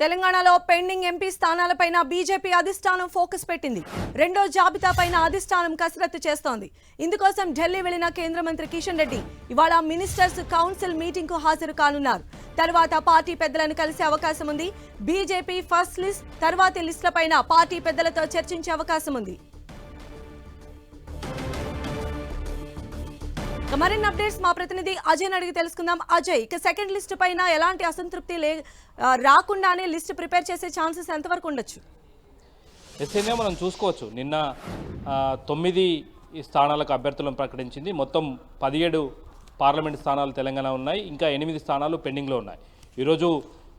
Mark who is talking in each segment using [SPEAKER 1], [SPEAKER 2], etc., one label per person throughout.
[SPEAKER 1] తెలంగాణలో pending MP స్థానాలపైన BJP అధిష్టానం ఫోకస్ పెట్టింది. రెండో జాబితాపైన అధిష్టానం కసరత్తు చేస్తోంది. ఇందుకోసం ఢిల్లీ వెళ్ళిన కేంద్ర మంత్రి కిషన్ రెడ్డి ఇవాళ మినిస్టర్స్ కౌన్సిల్ మీటింగ్కు హాజరు కానున్నారు. తర్వాత పార్టీ పెద్దలను కలిసే అవకాశం ఉంది బీజేపీ ఫస్ట్ లిస్ట్ తర్వాతి లిస్టులపైన పార్టీ పెద్దలతో చర్చించే అవకాశం ఉంది మరిన్ని అప్డేట్స్ మా ప్రతినిధి అజయ్ అడిగి తెలుసుకుందాం. అజయ్ ఇక సెకండ్ లిస్ట్ పైన ఎలాంటి అసంతృప్తి లే రాకుండానే లిస్ట్ ప్రిపేర్ చేసే ఛాన్సెస్ ఎంతవరకు ఉండొచ్చు?
[SPEAKER 2] ఎస్ఎన్ఏ మనం చూసుకోవచ్చు. నిన్న తొమ్మిది స్థానాలకు అభ్యర్థులను ప్రకటించింది. మొత్తం పదిహేడు పార్లమెంట్ స్థానాలు తెలంగాణ ఉన్నాయి. ఇంకా ఎనిమిది స్థానాలు పెండింగ్లో ఉన్నాయి. ఈరోజు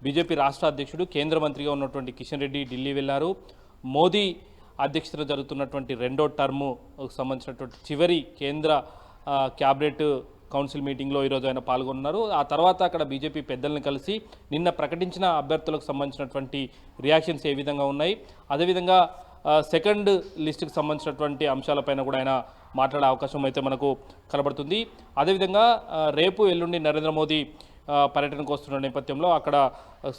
[SPEAKER 2] బీజేపీ రాష్ట్ర అధ్యక్షుడు కేంద్ర మంత్రిగా ఉన్నటువంటి కిషన్ రెడ్డి ఢిల్లీ వెళ్ళారు మోదీ అధ్యక్షతన జరుగుతున్నటువంటి రెండో టర్ము సంబంధించినటువంటి చివరి కేంద్ర క్యాబినెట్ కౌన్సిల్ మీటింగ్లో ఈరోజు ఆయన పాల్గొన్నారు. ఆ తర్వాత అక్కడ బీజేపీ పెద్దలను కలిసి నిన్న ప్రకటించిన అభ్యర్థులకు సంబంధించినటువంటి రియాక్షన్స్ ఏ విధంగా ఉన్నాయి? అదేవిధంగా సెకండ్ లిస్టుకు సంబంధించినటువంటి అంశాలపైన కూడా ఆయన మాట్లాడే అవకాశం అయితే మనకు కనబడుతుంది. అదేవిధంగా రేపు ఎల్లుండి నరేంద్ర మోదీ పర్యటనకు వస్తున్న నేపథ్యంలో అక్కడ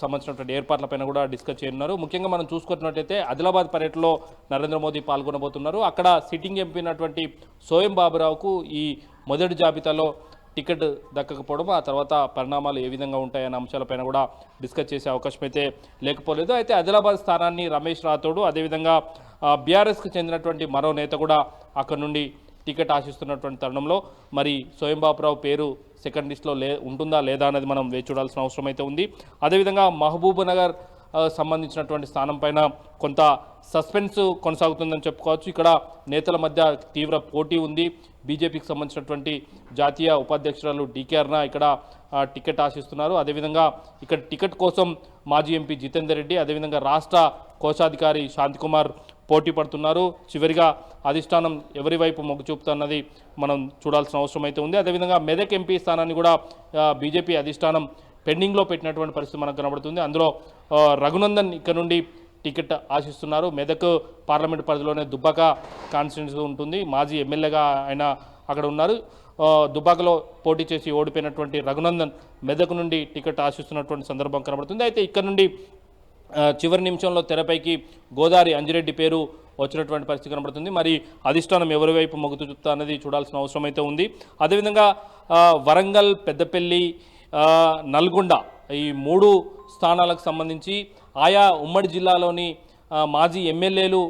[SPEAKER 2] సంబంధించినటువంటి ఏర్పాట్లపైన కూడా డిస్కస్ చేయనున్నారు. ముఖ్యంగా మనం చూసుకున్నట్టయితే ఆదిలాబాద్ పర్యటనలో నరేంద్ర మోదీ పాల్గొనబోతున్నారు. అక్కడ సిట్టింగ్ ఎంపీ అయినటువంటి సోయం బాబురావుకు ఈ మొదటి జాబితాలో టికెట్ దక్కకపోవడం ఆ తర్వాత పరిణామాలు ఏ విధంగా ఉంటాయనే అంశాలపైన కూడా డిస్కస్ చేసే అవకాశం అయితే లేకపోలేదు. అయితే ఆదిలాబాద్ స్థానాన్ని రమేష్ రాథోడు అదేవిధంగా బీఆర్ఎస్కి చెందినటువంటి మరో నేత కూడా అక్కడ నుండి టికెట్ ఆశిస్తున్నటువంటి తరుణంలో. మరి స్వయంబాబురావు పేరు సెకండ్ లిస్ట్లో లే ఉంటుందా లేదా అనేది మనం వేచి చూడాల్సిన అవసరం అయితే ఉంది. అదేవిధంగా మహబూబ్ నగర్ సంబంధించినటువంటి స్థానం పైన కొంత సస్పెన్స్ కొనసాగుతుందని చెప్పుకోవచ్చు. ఇక్కడ నేతల మధ్య తీవ్ర పోటీ ఉంది. బీజేపీకి సంబంధించినటువంటి జాతీయ ఉపాధ్యక్షురాలు డీకేఆర్న ఇక్కడ టికెట్ ఆశిస్తున్నారు. అదేవిధంగా ఇక్కడ టికెట్ కోసం మాజీ ఎంపీ జితేందర్ రెడ్డి అదేవిధంగా రాష్ట్ర కోశాధికారి శాంతికుమార్ పోటీ పడుతున్నారు. చివరిగా అధిష్టానం ఎవరి వైపు మొగ్గు చూపుతున్నది మనం చూడాల్సిన అవసరం అయితే ఉంది. అదేవిధంగా మెదక్ ఎంపీ స్థానాన్ని కూడా బీజేపీ అధిష్టానం పెండింగ్లో పెట్టినటువంటి పరిస్థితి మనకు కనబడుతుంది. అందులో రఘునందన్ ఇక్కడ నుండి టికెట్ ఆశిస్తున్నారు. మెదక్ పార్లమెంట్ పరిధిలోనే దుబ్బాక కాన్స్టిట్యున్సీ ఉంటుంది. మాజీ ఎమ్మెల్యేగా ఆయన అక్కడ ఉన్నారు. ఆ, దుబ్బాకలో పోటీ చేసి ఓడిపోయినటువంటి రఘునందన్ మెదక్ నుండి టికెట్ ఆశిస్తున్నటువంటి సందర్భం కనబడుతుంది. అయితే ఇక్కడ నుండి చివరి నిమిషంలో తెరపైకి గోదావరి అంజిరెడ్డి పేరు వచ్చినటువంటి పరిస్థితి కనబడుతుంది. మరి అధిష్టానం ఎవరి వైపు మొగ్గు చూపుతా అనేది చూడాల్సిన అవసరం అయితే ఉంది. అదేవిధంగా వరంగల్ పెద్దపల్లి నల్గొండ ఈ మూడు స్థానాలకు సంబంధించి ఆయా ఉమ్మడి జిల్లాలోని మాజీ ఎమ్మెల్యేలు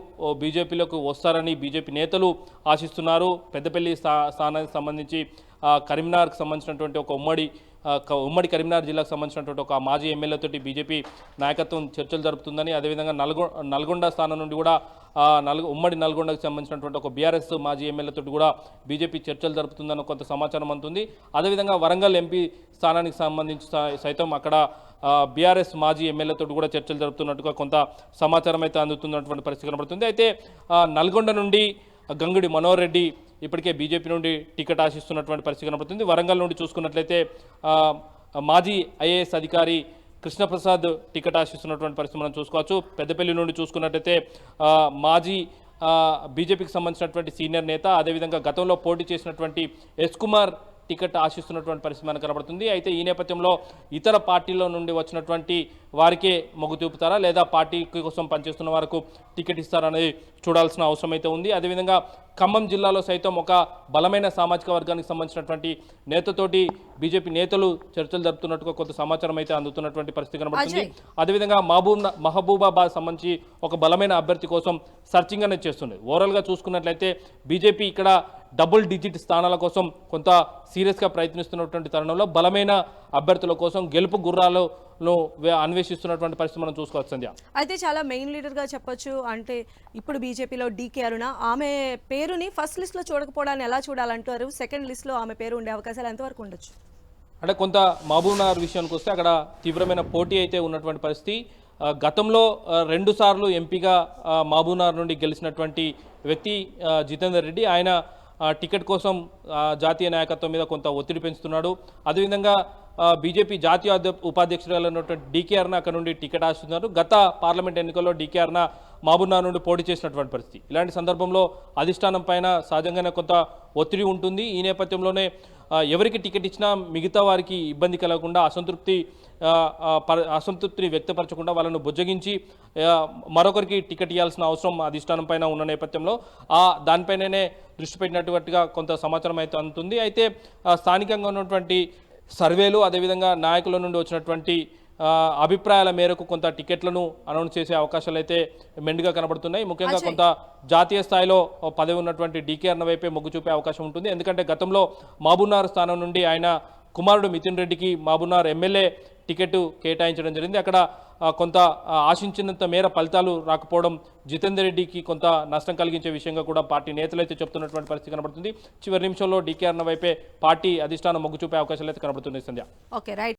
[SPEAKER 2] బీజేపీలోకి వస్తారని బీజేపీ నేతలు ఆశిస్తున్నారు. పెద్దపల్లి స్థా స్థానానికి సంబంధించి కరీంనగర్కి సంబంధించినటువంటి ఒక ఉమ్మడి ఉమ్మడి కరీంనగర్ జిల్లాకు సంబంధించినటువంటి ఒక మాజీ ఎమ్మెల్యేతోటి బీజేపీ నాయకత్వం చర్చలు జరుపుతుందని అదేవిధంగా నల్గొ నల్గొండ స్థానం నుండి కూడా నల్గ నల్గొ ఉమ్మడి నల్గొండకు సంబంధించినటువంటి ఒక బీఆర్ఎస్ మాజీ ఎమ్మెల్యేతో కూడా బీజేపీ చర్చలు జరుపుతుందని కొంత సమాచారం అందుతుంది అదేవిధంగా వరంగల్ ఎంపీ స్థానానికి సంబంధించి సైతం అక్కడ బీఆర్ఎస్ మాజీ ఎమ్మెల్యేతో కూడా చర్చలు జరుపుతున్నట్టుగా కొంత సమాచారం అయితే అందుతున్నటువంటి పరిస్థితి కనబడుతుంది. అయితే నల్గొండ నుండి గంగుడి మనోహర్ రెడ్డి ఇప్పటికే బీజేపీ నుండి టికెట్ ఆశిస్తున్నటువంటి పరిస్థితి కనబడుతుంది. వరంగల్ నుండి చూసుకున్నట్లయితే మాజీ ఐఏఎస్ అధికారి కృష్ణప్రసాద్ టికెట్ ఆశిస్తున్నటువంటి పరిస్థితి మనం చూసుకోవచ్చు. పెద్దపల్లి నుండి చూసుకున్నట్లయితే మాజీ బీజేపీకి సంబంధించినటువంటి సీనియర్ నేత అదేవిధంగా గతంలో పోటీ చేసినటువంటి ఎస్ కుమార్ టికెట్ ఆశిస్తున్నటువంటి పరిస్థితి మనకు కనబడుతుంది. అయితే ఈ నేపథ్యంలో ఇతర పార్టీల నుండి వచ్చినటువంటి వారికే మొగ్గు చూపుతారా? లేదా పార్టీ కోసం పనిచేస్తున్న వారికి టికెట్ ఇస్తారా అనేది చూడాల్సిన అవసరం అయితే ఉంది. అదేవిధంగా ఖమ్మం జిల్లాలో సైతం ఒక బలమైన సామాజిక వర్గానికి సంబంధించినటువంటి నేతతోటి బీజేపీ నేతలు చర్చలు జరుపుతున్నట్టుగా కొంత సమాచారం అయితే అందుతున్నటువంటి పరిస్థితి కనబడుతుంది. అదేవిధంగా మహబూబ్ మహబూబాబాద్ సంబంధించి ఒక బలమైన అభ్యర్థి కోసం సర్చింగ్ అనేది చేస్తుంది ఓవరాల్గా చూసుకున్నట్లయితే బీజేపీ ఇక్కడ డబుల్ డిజిట్ స్థానాల కోసం కొంత సీరియస్గా ప్రయత్నిస్తున్నటువంటి తరుణంలో బలమైన అభ్యర్థుల కోసం గెలుపు గుర్రాలను అన్వేషిస్తున్నటువంటి పరిస్థితి మనం చూసుకోవచ్చు సంధ్య.
[SPEAKER 1] అయితే చాలా మెయిన్ లీడర్గా చెప్పొచ్చు అంటే ఇప్పుడు బీజేపీలో డీకే అరుణ. ఆమె పేరుని ఫస్ట్ లిస్ట్లో చూడకపోవడాన్ని ఎలా చూడాలంటారు? సెకండ్ లిస్ట్లో ఆమె పేరు ఉండే అవకాశాలు ఎంతవరకు ఉండొచ్చు?
[SPEAKER 2] అంటే కొంత మహబూబ్ నగర్ విషయానికి వస్తే అక్కడ తీవ్రమైన పోటీ అయితే ఉన్నటువంటి పరిస్థితి. గతంలో ఆ, రెండు సార్లు ఎంపీగా ఆ, మహబూబ్ నగర్ నుండి గెలిచినటువంటి వ్యక్తి జితేందర్ రెడ్డి. ఆయన టికెట్ కోసం జాతీయ నాయకత్వం మీద కొంత ఒత్తిడి పెంచుతున్నాడు. అదేవిధంగా బీజేపీ జాతీయ ఉపాధ్యక్షురాలు ఉపాధ్యక్షురాలైనటువంటి డీకే అక్కడ నుండి టికెట్ ఆశిస్తున్నారు. గత పార్లమెంట్ ఎన్నికల్లో డీకే అరుణ నుండి పోటీ చేసినటువంటి పరిస్థితి. ఇలాంటి సందర్భంలో అధిష్టానం పైన సహజంగానే కొంత ఒత్తిడి ఉంటుంది. ఈ నేపథ్యంలోనే ఎవరికి టికెట్ ఇచ్చినా మిగతా వారికి ఇబ్బంది కలగకుండా అసంతృప్తి అసంతృప్తిని వ్యక్తపరచకుండా వాళ్ళను బుజ్జగించి మరొకరికి టికెట్ ఇవ్వాల్సిన అవసరం అధిష్టానం పైన ఉన్న నేపథ్యంలో ఆ దానిపైననే దృష్టి పెట్టినట్టుగా కొంత సమాచారం అయితే అందుతుంది. అయితే స్థానికంగా ఉన్నటువంటి సర్వేలు అదేవిధంగా నాయకుల నుండి వచ్చినటువంటి అభిప్రాయాల మేరకు కొంత టికెట్లను అనౌన్స్ చేసే అవకాశాలు అయితే మెండుగా కనబడుతున్నాయి. ముఖ్యంగా కొంత జాతీయ స్థాయిలో పదవి ఉన్నటువంటి డీకేఆర్న వైపే మొగ్గు చూపే అవకాశం ఉంటుంది. ఎందుకంటే గతంలో మహబూబ్నగర్ స్థానం నుండి ఆయన కుమారుడు మితిన్ రెడ్డికి మహబూబ్నగర్ ఎమ్మెల్యే టికెట్ కేటాయించడం జరిగింది. అక్కడ కొంత ఆశించినంత మేర ఫలితాలు రాకపోవడం జితేందర్ రెడ్డికి కొంత నష్టం కలిగించే విషయంగా కూడా పార్టీ నేతలు అయితే చెప్తున్నటువంటి పరిస్థితి కనబడుతుంది. చివరి నిమిషంలో డీకేఆర్న వైపే పార్టీ అధిష్టానం మొగ్గు చూపే అవకాశాలు అయితే కనబడుతున్నాయి సంధ్య.
[SPEAKER 1] Okay right.